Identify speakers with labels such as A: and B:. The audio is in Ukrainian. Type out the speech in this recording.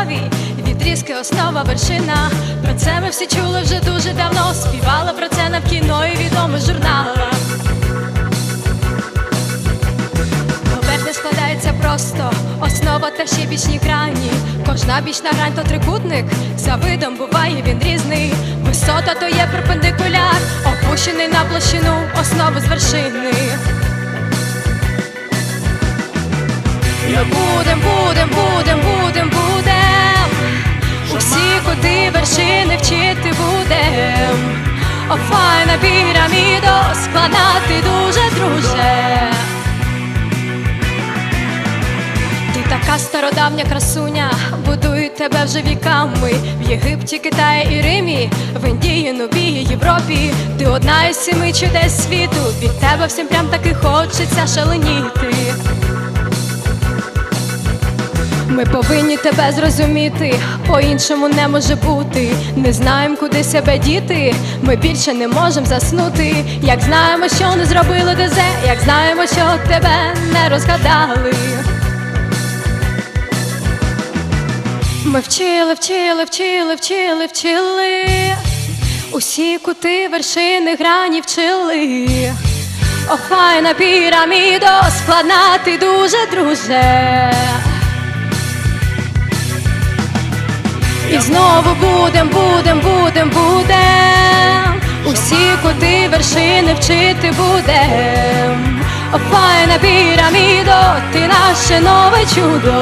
A: основі. Відрізки, основа, вершина. Про це ми всі чули вже дуже давно. Співали про це на кіно і відомих журналах. Поверхня складається просто основа та ще бічні грані. Кожна бічна грань то трикутник. За видом буває він різний. Висота то є перпендикуляр, опущений на площину основи з вершини. Ми будем, будем, будем, будем, будем. Усі куди вершини вчити будем. О, файна пірамідо, складна ти дуже друже. Ти така стародавня красуня, будують тебе вже віками в Єгипті, Китаї і Римі, в Індії, Новій Європі. Ти одна із семи чудес світу. Від тебе всім прям таки хочеться шаленіти. Ми повинні тебе зрозуміти, по-іншому не може бути. Не знаємо, куди себе діти. Ми більше не можемо заснути. Як знаємо, що не зробили ДЗ, як знаємо, що тебе не розгадали. Ми вчили, вчили, вчили, вчили, вчили. Усі кути вершини грані вчили. О, файна пірамідо, складна ти дуже, друже. Знову будем, будем, будем, будем. Усі кути вершини вчити будем. О, файна пірамідо, ти наше нове чудо.